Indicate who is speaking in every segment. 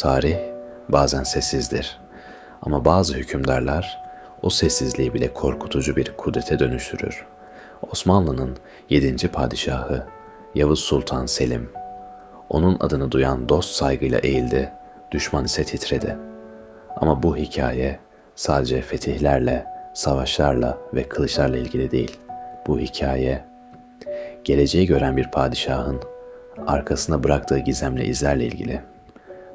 Speaker 1: Tarih bazen sessizdir ama bazı hükümdarlar o sessizliği bile korkutucu bir kudrete dönüştürür. Osmanlı'nın 7. padişahı Yavuz Sultan Selim, onun adını duyan dost saygıyla eğildi, düşman ise titredi. Ama bu hikaye sadece fetihlerle, savaşlarla ve kılıçlarla ilgili değil. Bu hikaye geleceği gören bir padişahın arkasına bıraktığı gizemli izlerle ilgili.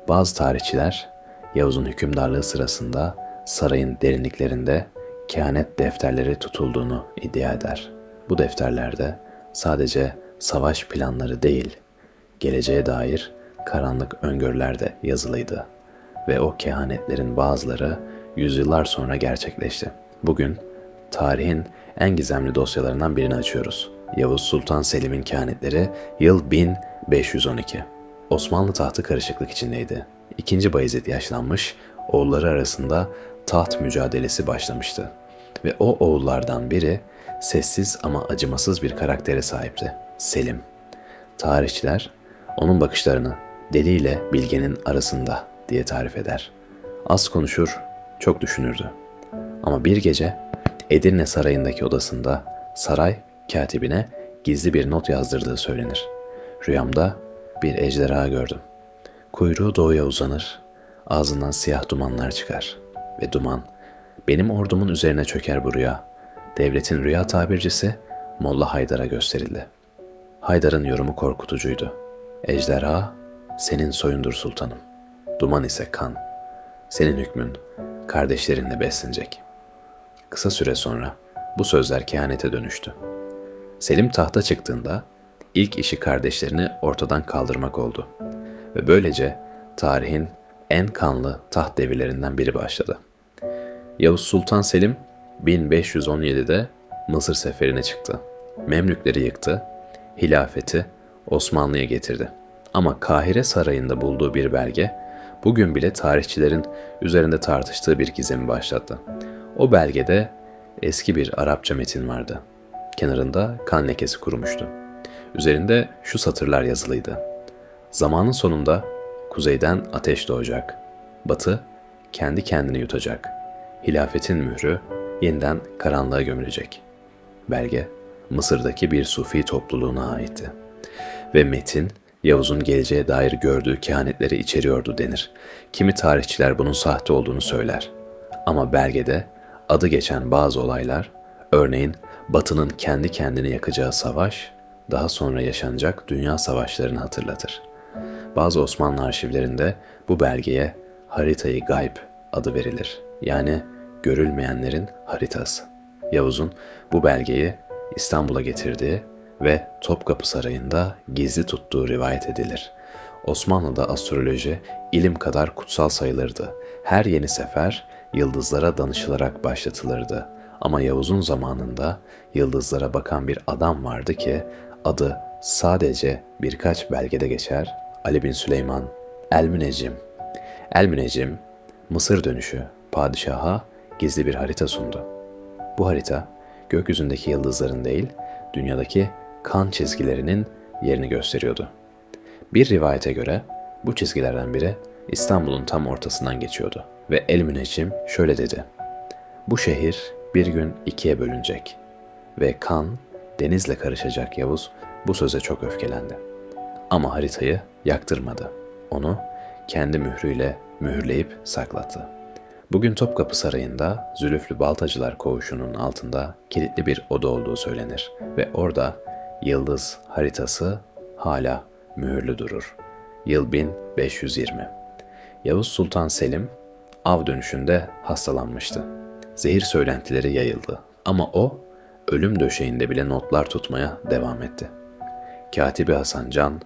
Speaker 1: Bazı tarihçiler Yavuz'un hükümdarlığı sırasında sarayın derinliklerinde kehanet defterleri tutulduğunu iddia eder. Bu defterlerde sadece savaş planları değil, geleceğe dair karanlık öngörüler de yazılıydı ve o kehanetlerin bazıları yüzyıllar sonra gerçekleşti. Bugün tarihin en gizemli dosyalarından birini açıyoruz. Yavuz Sultan Selim'in kehanetleri yıl 1512. Osmanlı tahtı karışıklık içindeydi. İkinci Bayezid yaşlanmış, oğulları arasında taht mücadelesi başlamıştı. Ve o oğullardan biri sessiz ama acımasız bir karaktere sahipti. Selim. Tarihçiler onun bakışlarını deliyle bilgenin arasında diye tarif eder. Az konuşur, çok düşünürdü. Ama bir gece Edirne Sarayı'ndaki odasında saray katibine gizli bir not yazdırdığı söylenir. Rüyamda bir ejderha gördüm. Kuyruğu doğuya uzanır, ağzından siyah dumanlar çıkar ve duman benim ordumun üzerine çöker bu rüya. Devletin rüya tabircisi Molla Haydar'a gösterildi. Haydar'ın yorumu korkutucuydu. Ejderha senin soyundur sultanım. Duman ise kan. Senin hükmün kardeşlerinle beslenecek. Kısa süre sonra bu sözler kehanete dönüştü. Selim tahta çıktığında ilk işi kardeşlerini ortadan kaldırmak oldu. Ve böylece tarihin en kanlı taht devirlerinden biri başladı. Yavuz Sultan Selim 1517'de Mısır seferine çıktı. Memlükleri yıktı, hilafeti Osmanlı'ya getirdi. Ama Kahire Sarayı'nda bulduğu bir belge bugün bile tarihçilerin üzerinde tartıştığı bir gizemi başlattı. O belgede eski bir Arapça metin vardı. Kenarında kan lekesi kurumuştu. Üzerinde şu satırlar yazılıydı. Zamanın sonunda kuzeyden ateş doğacak. Batı kendi kendini yutacak. Hilafetin mührü yeniden karanlığa gömülecek. Belge Mısır'daki bir sufi topluluğuna aitti. Ve metin Yavuz'un geleceğe dair gördüğü kehanetleri içeriyordu denir. Kimi tarihçiler bunun sahte olduğunu söyler. Ama belgede adı geçen bazı olaylar, örneğin Batı'nın kendi kendini yakacağı savaş, daha sonra yaşanacak dünya savaşlarını hatırlatır. Bazı Osmanlı arşivlerinde bu belgeye haritayı gayb adı verilir. Yani görülmeyenlerin haritası. Yavuz'un bu belgeyi İstanbul'a getirdiği ve Topkapı Sarayı'nda gizli tuttuğu rivayet edilir. Osmanlı'da astroloji ilim kadar kutsal sayılırdı. Her yeni sefer yıldızlara danışılarak başlatılırdı. Ama Yavuz'un zamanında yıldızlara bakan bir adam vardı ki adı sadece birkaç belgede geçer. Ali bin Süleyman, El-Münecim. El-Münecim, Mısır dönüşü padişaha gizli bir harita sundu. Bu harita gökyüzündeki yıldızların değil, dünyadaki kan çizgilerinin yerini gösteriyordu. Bir rivayete göre bu çizgilerden biri İstanbul'un tam ortasından geçiyordu ve El Müneccim şöyle dedi. Bu şehir bir gün ikiye bölünecek ve kan denizle karışacak Yavuz bu söze çok öfkelendi. Ama haritayı yaktırmadı. Onu kendi mührüyle mühürleyip saklattı. Bugün Topkapı Sarayı'nda Zülüflü Baltacılar Koğuşu'nun altında kilitli bir oda olduğu söylenir ve orada yıldız haritası hala mühürlü durur. Yıl 1520. Yavuz Sultan Selim av dönüşünde hastalanmıştı. Zehir söylentileri yayıldı ama o ölüm döşeğinde bile notlar tutmaya devam etti. Katibi Hasan Can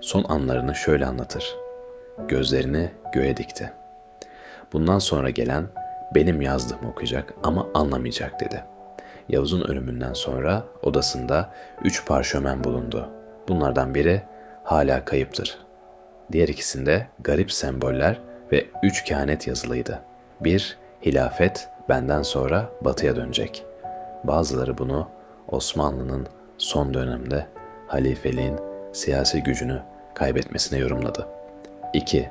Speaker 1: son anlarını şöyle anlatır. Gözlerini göğe dikti. Bundan sonra gelen benim yazdığımı okuyacak ama anlamayacak dedi. Yavuz'un ölümünden sonra odasında üç parşömen bulundu. Bunlardan biri hala kayıptır. Diğer ikisinde garip semboller ve üç kehanet yazılıydı. Bir, hilafet benden sonra batıya dönecek. Bazıları bunu Osmanlı'nın son dönemde halifeliğin siyasi gücünü kaybetmesine yorumladı. 2.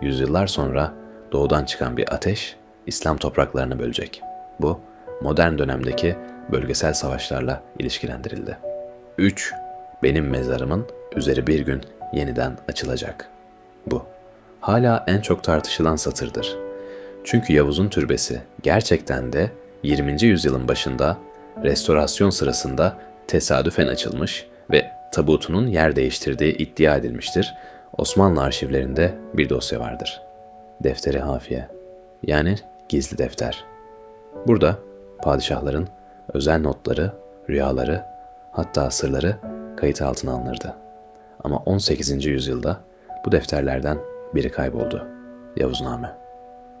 Speaker 1: yüzyıllar sonra doğudan çıkan bir ateş İslam topraklarını bölecek. Bu modern dönemdeki bölgesel savaşlarla ilişkilendirildi. 3. Benim mezarımın üzeri bir gün yeniden açılacak. Bu hala en çok tartışılan satırdır. Çünkü Yavuz'un türbesi gerçekten de 20. yüzyılın başında restorasyon sırasında tesadüfen açılmış ve tabutunun yer değiştirdiği iddia edilmiştir. Osmanlı arşivlerinde bir dosya vardır. Defteri Hafiye yani gizli defter. Burada padişahların özel notları, rüyaları, hatta sırları kayıt altına alınırdı. Ama 18. yüzyılda bu defterlerden biri kayboldu. Yavuzname.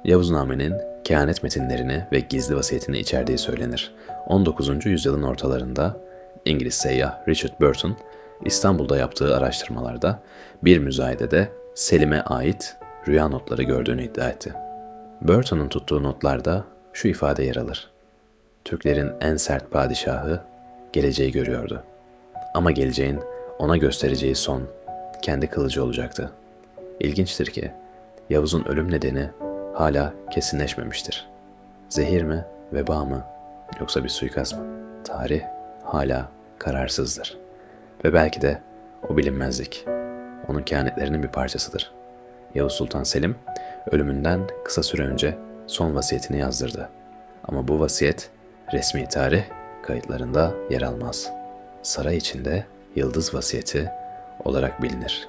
Speaker 1: Yavuzname'nin kehanet metinlerini ve gizli vasiyetini içerdiği söylenir. 19. yüzyılın ortalarında İngiliz seyyah Richard Burton İstanbul'da yaptığı araştırmalarda bir müzayedede Selim'e ait rüya notları gördüğünü iddia etti. Burton'un tuttuğu notlarda şu ifade yer alır. Türklerin en sert padişahı geleceği görüyordu. Ama geleceğin ona göstereceği son kendi kılıcı olacaktı. İlginçtir ki Yavuz'un ölüm nedeni hala kesinleşmemiştir. Zehir mi, veba mı yoksa bir suikast mı? Tarih hala kararsızdır. Ve belki de o bilinmezlik onun kehanetlerinin bir parçasıdır. Yavuz Sultan Selim ölümünden kısa süre önce son vasiyetini yazdırdı. Ama bu vasiyet resmi tarih kayıtlarında yer almaz. Saray içinde yıldız vasiyeti olarak bilinir.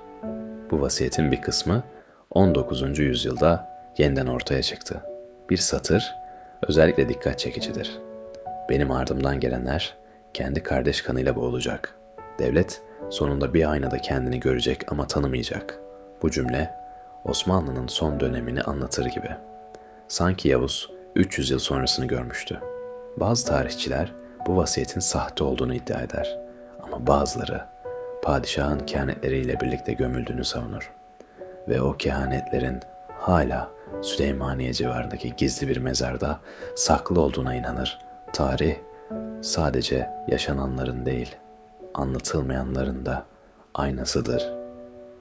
Speaker 1: Bu vasiyetin bir kısmı 19. yüzyılda yeniden ortaya çıktı. Bir satır özellikle dikkat çekicidir. Benim ardımdan gelenler kendi kardeş kanıyla boğulacak. Devlet sonunda bir aynada kendini görecek ama tanımayacak. Bu cümle Osmanlı'nın son dönemini anlatır gibi. Sanki Yavuz 300 yıl sonrasını görmüştü. Bazı tarihçiler bu vasiyetin sahte olduğunu iddia eder. Ama bazıları padişahın kehanetleriyle birlikte gömüldüğünü savunur. Ve o kehanetlerin hala Süleymaniye civarındaki gizli bir mezarda saklı olduğuna inanır. Tarih sadece yaşananların değil, anlatılmayanların da aynasıdır.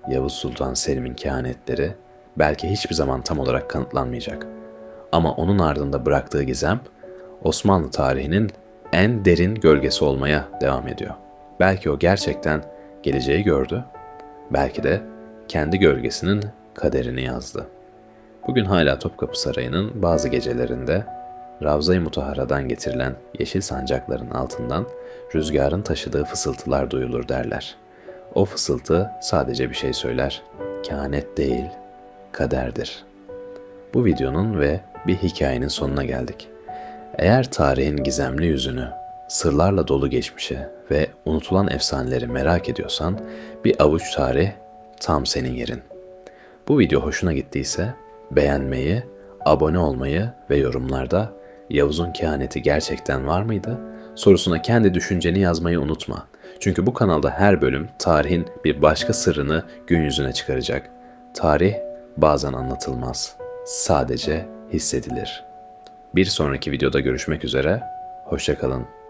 Speaker 1: Yavuz Sultan Selim'in kehanetleri belki hiçbir zaman tam olarak kanıtlanmayacak. Ama onun ardında bıraktığı gizem Osmanlı tarihinin en derin gölgesi olmaya devam ediyor. Belki o gerçekten geleceği gördü, belki de kendi gölgesinin kaderini yazdı. Bugün hala Topkapı Sarayı'nın bazı gecelerinde Ravza-i Mutahara'dan getirilen yeşil sancakların altından rüzgarın taşıdığı fısıltılar duyulur derler. O fısıltı sadece bir şey söyler. Kehanet değil, kaderdir. Bu videonun ve bir hikayenin sonuna geldik. Eğer tarihin gizemli yüzünü, sırlarla dolu geçmişi ve unutulan efsaneleri merak ediyorsan bir avuç tarih tam senin yerin. Bu video hoşuna gittiyse beğenmeyi, abone olmayı ve yorumlarda Yavuz'un kehaneti gerçekten var mıydı? sorusuna kendi düşünceni yazmayı unutma. Çünkü bu kanalda her bölüm tarihin bir başka sırrını gün yüzüne çıkaracak. Tarih bazen anlatılmaz, sadece hissedilir. Bir sonraki videoda görüşmek üzere, hoşçakalın.